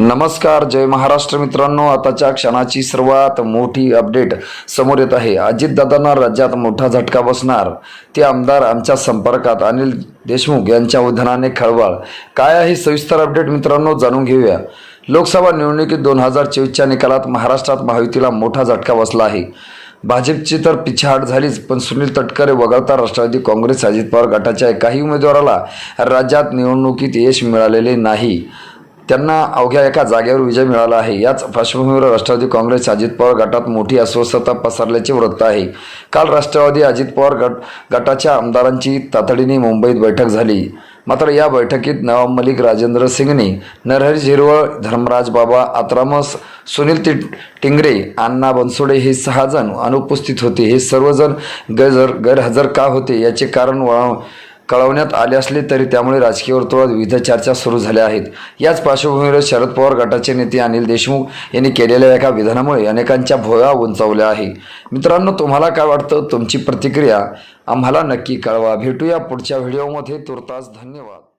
नमस्कार जय महाराष्ट्र मित्रांनो. आताच्या क्षणाची सर्वात मोठी अपडेट समोर येत आहे. अजितदादांना राज्यात मोठा झटका बसणार. ते आमदार आमच्या संपर्कात अनिल देशमुख यांच्या उधानाने खळबळ. काय आहे सविस्तर अपडेट मित्रांनो जाणून घेऊया. लोकसभा निवडणुकीत दोन हजार चोवीसच्या निकालात महाराष्ट्रात महायुतीला मोठा झटका बसला आहे. भाजपची तर पिछाहाट झालीच पण सुनील तटकरे वगळता राष्ट्रवादी काँग्रेस अजित पवार गटाच्या एकाही उमेदवाराला राज्यात निवडणुकीत यश मिळालेले नाही. त्यांना अवघ्या एका जागेवर विजय मिळाला आहे. याच पार्श्वभूमीवर राष्ट्रवादी काँग्रेस अजित पवार गटात मोठी अस्वस्थता पसरल्याचे वृत्त आहे. काल राष्ट्रवादी अजित पवार गट गटाच्या आमदारांची तातडीने मुंबईत बैठक झाली. मात्र या बैठकीत नवाब मलिक राजेंद्र सिंगने नरहरी झिरवळ धर्मराज बाबा आत्रामस सुनील ति टिंगरे अण्णा बनसोडे हे सहा जण अनुपस्थित होते. हे सर्वजण गैर गैरहजर का होते? याचे कारण वळ कळवण्यात आले असले तरी त्यामुळे राजकीय वर्तुळात विविध चर्चा सुरू झाल्या आहेत. याच पार्श्वभूमीवर शरद पवार गटाचे नेते अनिल देशमुख यांनी केलेल्या एका विधानामुळे अनेकांच्या भोया उंचावल्या आहे मित्रांनो तुम्हाला काय वाटतं? तुमची प्रतिक्रिया आम्हाला नक्की कळवा. भेटूया पुढच्या व्हिडिओमध्ये. तुर्तास धन्यवाद.